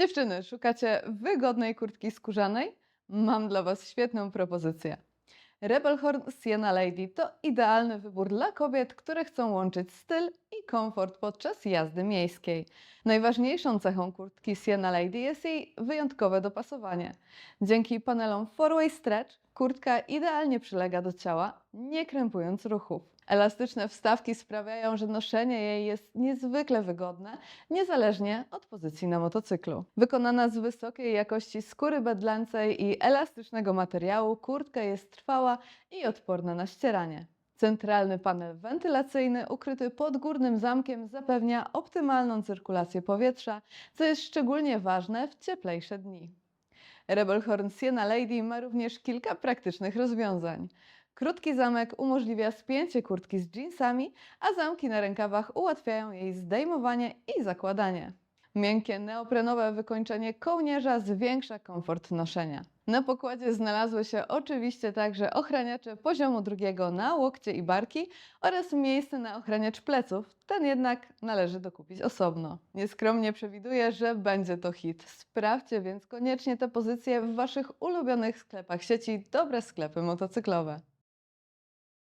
Dziewczyny, szukacie wygodnej kurtki skórzanej? Mam dla Was świetną propozycję. Rebelhorn Sienna Lady to idealny wybór dla kobiet, które chcą łączyć styl i komfort podczas jazdy miejskiej. Najważniejszą cechą kurtki Sienna Lady jest jej wyjątkowe dopasowanie. Dzięki panelom four-way stretch kurtka idealnie przylega do ciała, nie krępując ruchów. Elastyczne wstawki sprawiają, że noszenie jej jest niezwykle wygodne, niezależnie od pozycji na motocyklu. Wykonana z wysokiej jakości skóry bedlęcej i elastycznego materiału, kurtka jest trwała i odporna na ścieranie. Centralny panel wentylacyjny ukryty pod górnym zamkiem zapewnia optymalną cyrkulację powietrza, co jest szczególnie ważne w cieplejsze dni. Rebelhorn Sienna Lady ma również kilka praktycznych rozwiązań. Krótki zamek umożliwia spięcie kurtki z jeansami, a zamki na rękawach ułatwiają jej zdejmowanie i zakładanie. Miękkie neoprenowe wykończenie kołnierza zwiększa komfort noszenia. Na pokładzie znalazły się oczywiście także ochraniacze poziomu drugiego na łokcie i barki oraz miejsce na ochraniacz pleców, ten jednak należy dokupić osobno. Nieskromnie przewiduję, że będzie to hit. Sprawdźcie więc koniecznie te pozycje w Waszych ulubionych sklepach sieci Dobre Sklepy Motocyklowe.